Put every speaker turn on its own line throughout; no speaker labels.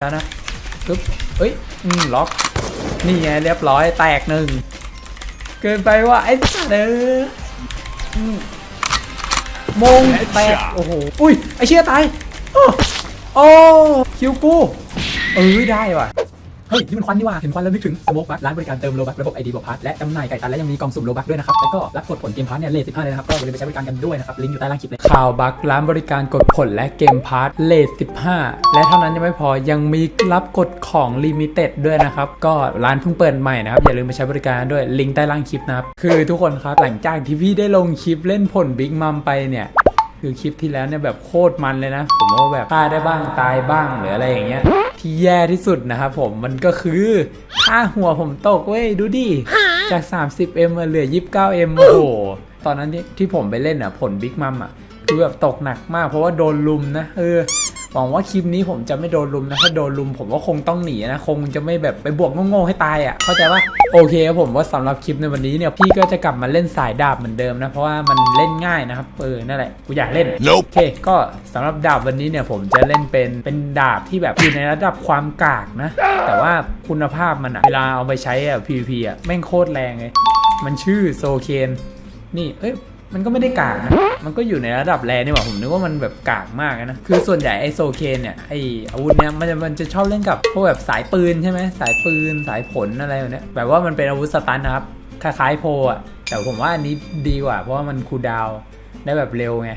แล้วนะปึ๊บเอ้ยอืมล็อก นี่ไงเรียบร้อยแตกหนึ่ง เกินไปว่าไอ้สัตว์เอออืมมงแตก โอ้โห อุ้ย ไอ้เชี่ยตาย โอ้โอ้คิวกู เอ้ยได้ว่ะ เฮ้ยนี่มันควันนี่ว่าเห็นควันแล้วนึกถึงสโมกบัคร้านบริการเติมโลบักระบบไอดีบวกพาร์ทและจำหน่ายไก่ตันและยังมีกล่องสุ่มโลบักด้วยนะครับแล้วก็รับกดผลเกมพาร์ทเนี่ยเลท15เลยนะครับก็อย่าลืมไปใช้บริการกันด้วยนะครับลิงก์อยู่ใต้ล่างคลิปเลยข่าวบัคร้านบริการกดผลและเกมพาร์ทเลท15และเท่านั้นยังไม่พอยังมีรับกดของลิมิเต็ดด้วยนะครับก็ร้านเพิ่งเปิดใหม่นะครับอย่าลืมไปใช้บริการด้วยลิงก์ใต้ล่างคลิปนะครับคือทุกคนครับหลังจากที่พี่ได้ลงคลิปเล่นผลบิ๊กมัมไปเนี่ยคือคลิปที่แล้วเนี่ยแบบโคตรมันเลยนะ ผมว่าแบบฆ่าได้บ้างตายบ้างหรืออะไรอย่างเงี้ย ที่แย่ที่สุดนะครับผมมันก็คือค่าหัวผมตกเว้ยดูดิ จาก 30M มาเหลือ 29M โอ้โห ตอนนั้นที่ที่ผมไปเล่นอะผลบิ๊กมัมอะคือแบบตกหนักมากเพราะว่าโดนลุมนะเออ หวังว่าคลิปนี้ผมจะไม่โดนลุมนะถ้าโดนลุมผมก็คงต้องหนีนะคงจะไม่แบบไปบวกโง่ๆให้ตายอะเข้าใจว่าโอเคครับผมว่าสำหรับคลิปในวันนี้เนี่ยพี่ก็จะกลับมาเล่นสายดาบเหมือนเดิมนะเพราะว่ามันเล่นง่ายนะครับเออนั่นแหละกูอยากเล่น
Nope
โอเคก็สำหรับดาบวันนี้เนี่ยผมจะเล่นเป็นเป็นดาบที่แบบอยู่ในระดับความกากนะ แต่ว่าคุณภาพมันอะเวลาเอาไปใช้อะ PVP อะแม่งโคตรแรงเลยมันชื่อโซเคนนี่เอ้ย มันก็ไม่ได้กากนะ มันก็อยู่ในระดับแรงนี่หว่าผมนึกว่ามันแบบกากมากนะ คือส่วนใหญ่ไอโซเคนเนี่ยไออาวุธเนี่ยมันจะมันจะชอบเล่นกับพวกแบบสายปืนใช่ไหมสายปืนสายผลอะไรแบบนี้แบบว่ามันเป็นอาวุธสตันนะครับคล้ายๆโพลอะแต่ผมว่าอันนี้ดีกว่า เพราะว่ามันคูดาวได้แบบเร็วไง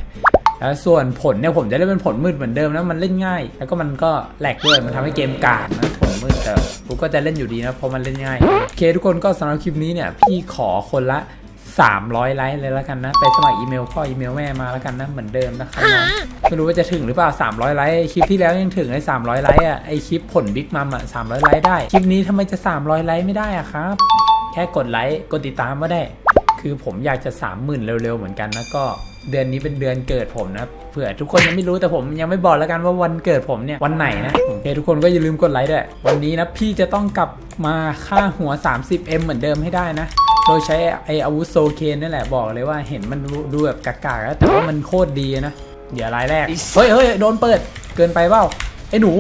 แล้วส่วนผลเนี่ยผมจะเล่นเป็นผลมืดเหมือนเดิมนะมันเล่นง่าย แล้วก็มันก็แหลกด้วยมันทำให้เกมกากนะผลมืดแต่กูก็จะเล่นอยู่ดีนะเพราะมันเล่นง่ายโอเคทุกคนก็สำหรับคลิปนี้เนี่ยพี่ขอคนละ 300 ไลค์เลยแล้วกันนะ ไปสมัครอีเมลพ่ออีเมลแม่มาแล้วกันนะ เหมือนเดิมนะครับนะไม่รู้ว่าจะถึงหรือเปล่า 300 ไลค์คลิปที่แล้วยังถึงไอ้300 ไลค์อะไอคลิปผลบิ๊กมัมอะ300 ไลค์ได้ คลิปนี้ทำไมจะ 300 ไลค์ไม่ได้อะครับ แค่กดไลค์กดติดตามก็ได้ คือผมอยากจะ 30,000 เร็วๆ เหมือนกันนะก็เดือนนี้เป็นเดือนเกิดผมนะเผื่อทุกคนยังไม่รู้แต่ผมยังไม่บอกแล้วกันว่าวันเกิดผมเนี่ยวันไหนนะโอเคทุกคนก็อย่าลืมกดไลค์ด้วยวันนี้นะพี่จะต้องกลับมาค่าหัว 30M เหมือนเดิมให้ได้นะ โดยใช้ไออาวุธโซเคนนี่แหละบอกเลยว่าเห็นมันดูแบบกากๆแล้แต่ว่ามันโคตรดีนะ เดี๋ยวรายแรก เฮ้ยเฮ้ยโดนเปิดเกินไปเปล่าไอหนู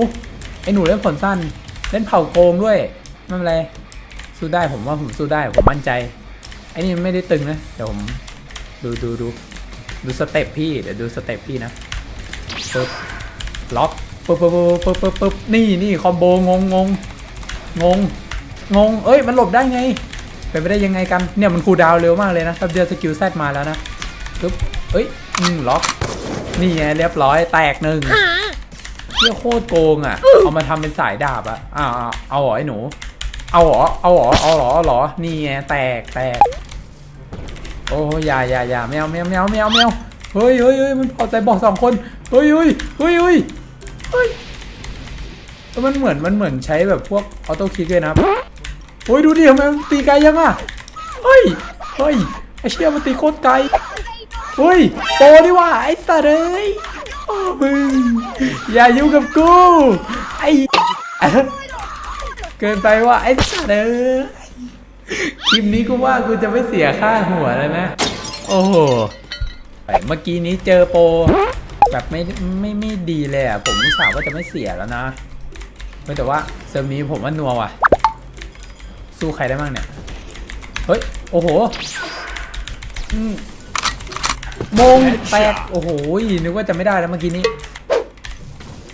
ไอหนูเล่นผลสั้น เล่นเผาโกงด้วยไม่เป็นไรสู้ได้ผมว่าผมสู้ได้ผมมั่นใจไอนี่ไม่ได้ตึงนะเดี๋ยวผมดูดูดูดูสเต็ปพี่เดี๋ยวดูสเต็ปพี่นะปึ๊บล็อกปึ๊บปึ๊บปึ๊บปึ๊บปึ๊บนี่นี่คอมโบงงงงงงงเอ้ยมันหลบได้ไง เป็นไปได้ยังไงกันเนี่ยมันคูลดาวน์เร็วมากเลยนะแป๊บเดียวสกิลแซดมาแล้วนะปึ๊บเอ้ยอืมล็อกนี่ไงเรียบร้อยแตกหนึ่งเที่ยโคตรโกงอะ เอามาทำเป็นสายดาบอะอ้าวอ้าวเอาเหรอไอ้หนู เอาเหรอเอาเหรอเอาเหรอเอาเหรอนี่ไงแตกแตกโอ้ยอย่าอย่าอย่าแมวแมวแมวแมวแมวเฮ้ยเฮ้ยเฮ้ยมันพอใจบอกสองคนเฮ้ยเฮ้ยเฮ้ยเฮ้ยเฮ้ยเฮ้ยมันเหมือนมันเหมือนใช้แบบพวกออโต้คลิกเลยนะครับโอ้ยดูดิทำไมมันตีไกลยังอะเฮ้ยเฮ้ยไอเชี่ยมันตีโคตรไกลเฮ้ยโตดีว่าไอ้สัตว์เอ้ยโอ้มึงอย่ายุ่งกับกูไอ้เกินไปว่าไอ้สัตว์เอ้ยคลิปนี้กูว่ากูจะไม่เสียค่าหัวแล้วนะ โอ้โหเมื่อกี้นี้เจอโปรแบบไม่ไม่ไม่ดีเลยอะผมสาวว่าจะไม่เสียแล้วนะเฮ้ยแต่ว่าเซอร์ฟนี้ผมว่านัวว่ะ สู้ใครได้บ้างเนี่ย เฮ้ย โอ้โหอืมมงแตกโอ้โห นึกว่าจะไม่ได้แล้วเมื่อกี้นี้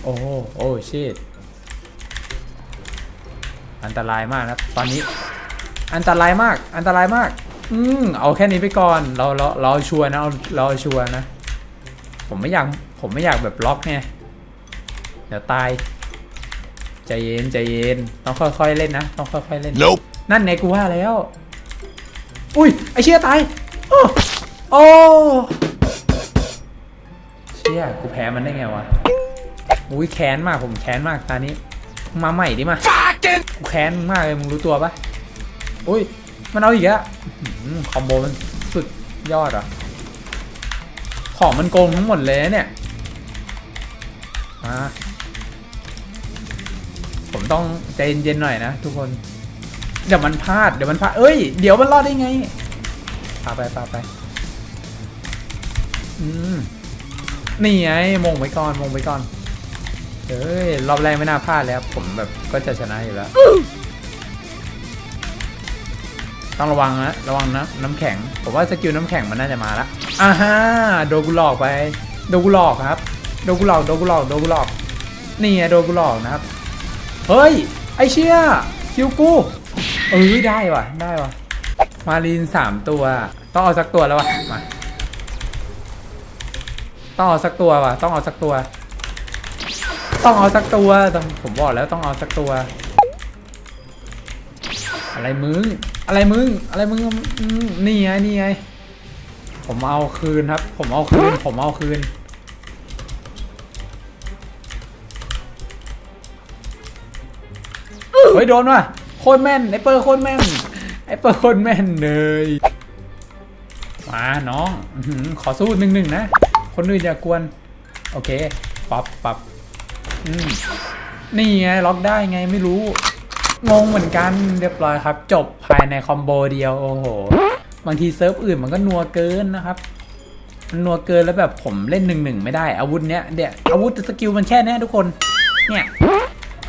โอ้โห โอ้ชิตอันตรายมากนะครับตอนนี้ อันตรายมาก อันตรายมาก อืมเอาแค่นี้ไปก่อน เราเราเราเอาชัวร์นะเราเราเอาชัวร์นะ ผมไม่อยาก ผมไม่อยากแบบล็อกไง เดี๋ยวตาย ใจเย็นใจเย็น ต้องค่อยๆเล่นนะ ต้องค่อยๆเล่น
Nope
นั่นไงกูว่าแล้ว อุ้ยไอเชี่ยตาย โอ้โอ้เชี่ยกูแพ้มันได้ไงวะ อุ้ยแค้นมากผมแค้นมากตอนนี้ มาใหม่ดิมากูแค้นมึงมากเลยมึงรู้ตัวปะอุ้ยมันเอาอีกแล้วอื้อหือคอมโบมันสุดยอดอะ ของมันโกงทั้งหมดเลยนะเนี่ยมาผมต้องใจเย็นๆหน่อยนะทุกคน เดี๋ยวมันพลาดเดี๋ยวมันพลาดเอ้ยเดี๋ยวมันรอดได้ไงพาไปพาไปอืมนี่ไงมงไว้ก่อนมงไว้ก่อนเฮ้ยรอบแรกไม่น่าพลาดเลยครับผมแบบก็จะชนะอยู่แล้วต้องระวังนะระวังนะน้ำแข็งผมว่าสกิลน้ำแข็งมันน่าจะมาละอ่าฮะโดนกูหลอกไปโดนกูหลอกครับโดนกูหลอกโดนกูหลอกโดนกูหลอกนี่ไงโดนกูหลอกนะครับเฮ้ยไอเชี่ยคิวกู เออได้ว่ะ ได้ว่ะ มารีนสามตัว ต้องเอาสักตัวแล้วว่ะ มา ต้องเอาสักตัวว่ะ ต้องเอาสักตัว ต้องเอาสักตัวต้องผมบอกแล้วต้องเอาสักตัว อะไรมึง อะไรมึง อะไรมึง นี่ไง นี่ไง ผมเอาคืนครับ ผมเอาคืน ผมเอาคืนเฮ้ยโดนว่ะ โคตรแม่นไอเปอร์โคตรแม่นไอเปอร์โคตรแม่นเลยมาน้องขอสู้หนึ่งหนึ่งนะ คนอื่นอย่ากวน โอเคปรับปรับนี่ไงล็อกได้ไงไม่รู้ งงเหมือนกันเรียบร้อยครับ จบภายในคอมโบเดียวโอ้โหบางทีเซิร์ฟอื่นมันก็นัวเกินนะครับมันนัวเกินแล้วแบบผมเล่นหนึ่งหนึ่งไม่ได้อาวุธเนี้ยเดี๋ยวอาวุธสกิลมันแค่เนี้ยทุกคน เนี่ย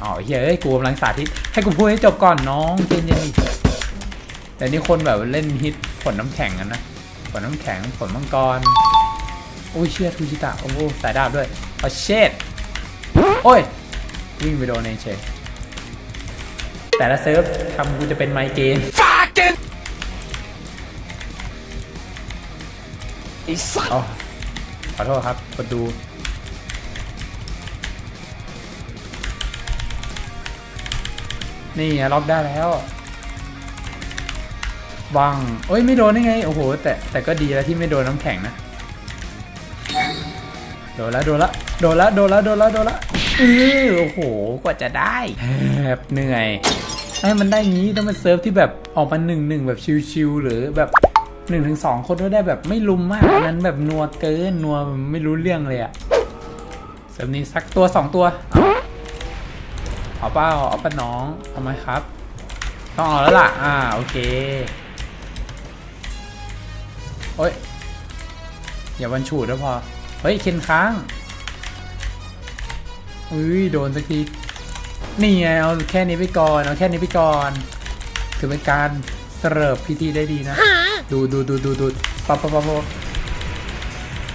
อ๋อเฮ้ยเอ้ยกูกำลังสาธิตให้กูพูดให้จบก่อนน้องเจนเย็นดิแต่นี่คนแบบเล่นฮิตผลน้ำแข็งกันนะผลน้ำแข็งผลมังกรโอ้ยเชี่ยทูชิตะโอ้โหสายดาบด้วยโอ้เชดโอ้ยวิ่งไปโดนเองเชยแต่ละเซิร์ฟทำกูจะเป็นไมเกรน
ไอ้สัตว์
อ๋อขอโทษครับกดดู นี่ล็อกได้แล้วบังเอ้ยไม่โดนได้ไง โอ้โห แต่แต่ก็ดีแล้วที่ไม่โดนน้ำแข็งนะ โดนแล้วโดนแล้วโดนแล้วโดนแล้วโดนแล้วโดนล้วเออโอ้โห กว่าจะได้แอบเหนื่อย ให้มันได้งี้ต้องเป็นเซิร์ฟที่แบบออกมาหนึ่งหนึ่งแบบชิวๆหรือแบบหนึ่งถึงสองคนก็ได้แบบไม่ลุมมากนั้นแบบนัวเกินนัวไม่รู้เรื่องเลยอะเซิร์ฟนี้สักตัวสองตัวเอา เปล่าเอาปะน้องเอาไหมครับ ต้องเอาแล้วล่ะ อ่า โอเค โอ้ย อย่าวันฉูดแล้วพอ เฮ้ย เคนค้างเฮ้ย โดนสักที นี่ไง เอาแค่นี้ไปก่อน เอาแค่นี้ไปก่อน ถือเป็นการเสิร์ฟพิธีได้ดีนะ ดูดูดูดูดูปั๊บปั๊บปั๊บปั๊บ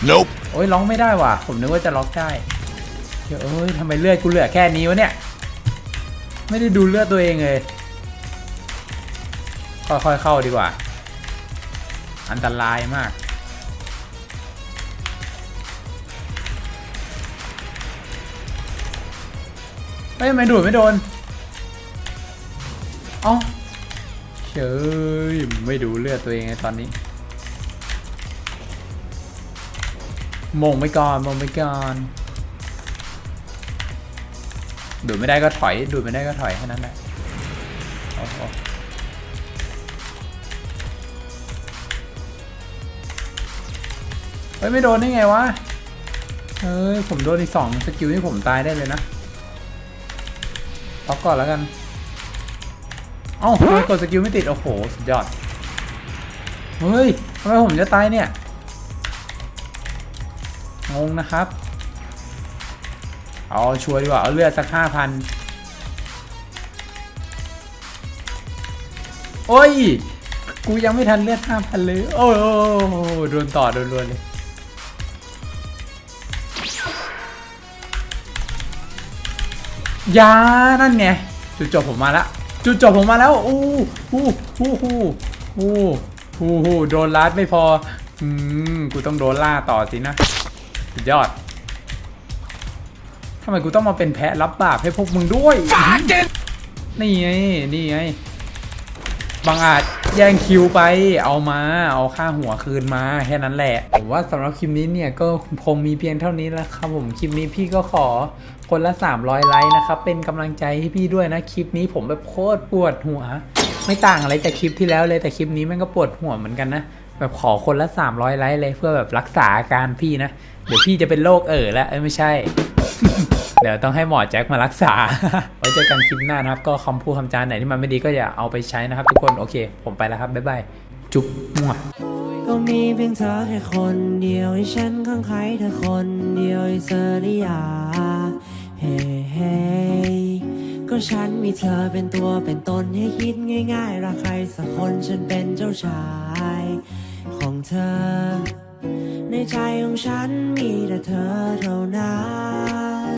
Nope
โอ้ยร้องไม่ได้ว่ะ ผมนึกว่าจะล็อกได้เดี๋ยวเอ้ยทำไมเลือดกูเหลือแค่นี้วะเนี่ย ไม่ได้ดูเลือดตัวเองเลย ค่อยๆเข้าดีกว่า อันตรายมาก เฮ้ยทำไม่ดูดไม่โดน เอ้าเฉยไม่ดูเลือดตัวเองไงตอนนี้มงไปก่อนมงไปก่อน ดูดไม่ได้ก็ถอย ดูดไม่ได้ก็ถอยแค่นั้นแหละโอ้โหเฮ้ยไม่โดนได้ไงวะ เฮ้ยผมโดนอีกสองสกิลนี่ผมตายได้เลยนะล็อกก่อนแล้วกัน เอ้าทำไมกดสกิลไม่ติด โอ้โห สุดยอด เฮ้ยทำไมผมจะตายเนี่ย งงนะครับ เอาชัวร์ดีกว่า เอาเลือดสักห้าพันโอ้ย กูยังไม่ทันเลือดห้าพันเลย โอ้โหโดนต่อโดนรวนเลยยานั่นไงจุดจบผมมาแล้วจุดจบผมมาแล้วอู้หู้หู้หู้หู้หู้หู้โดนลัดไม่พออืมกูต้องโดนล่าต่อสินะสุดยอด ทำไมกูต้องมาเป็นแพะรับบาปให้พวกมึงด้วยนี่ไงนี่ไงบางอาจแย่งคิวไป เอามา เอาค่าหัวคืนมาแค่นั้นแหละ ผมว่าสำหรับคลิปนี้เนี่ยก็คงมีเพียงเท่านี้แล้วครับผม คลิปนี้พี่ก็ขอคนละ 300 ไลค์นะครับ เป็นกำลังใจให้พี่ด้วยนะ คลิปนี้ผมแบบโคตรปวดหัว ไม่ต่างอะไรจากคลิปที่แล้วเลย แต่คลิปนี้แมันก็ปวดหัวเหมือนกันนะ แบบขอคนละ 300 ไลค์เลยเพื่อแบบรักษาอาการพี่นะ เดี๋ยวพี่จะเป็นโรคเอ่อแล้วเอ้ยไม่ใช่ เดี๋ยวต้องให้หมอแจ็คมารักษา ไว้เจอกันคลิปหน้านะครับ ก็คำพูดคำจาไหนที่มันไม่ดีก็อย่าเอาไปใช้นะครับทุกคน โอเค ผมไปแล้วครับ บ๊ายบาย จุ๊บมั่ว
ก็มีเพียงเธอแค่คนเดียวให้ฉันข้างใครเธอคนเดียวให้เธอได้อยากฮ้เฮ้ก็ฉันมีเธอเป็นตัวเป็นตนให้คิดง่ายๆรักใครสักคนฉันเป็นเจ้าชาย ของเธอ ในใจของฉันมีแต่เธอเท่านั้น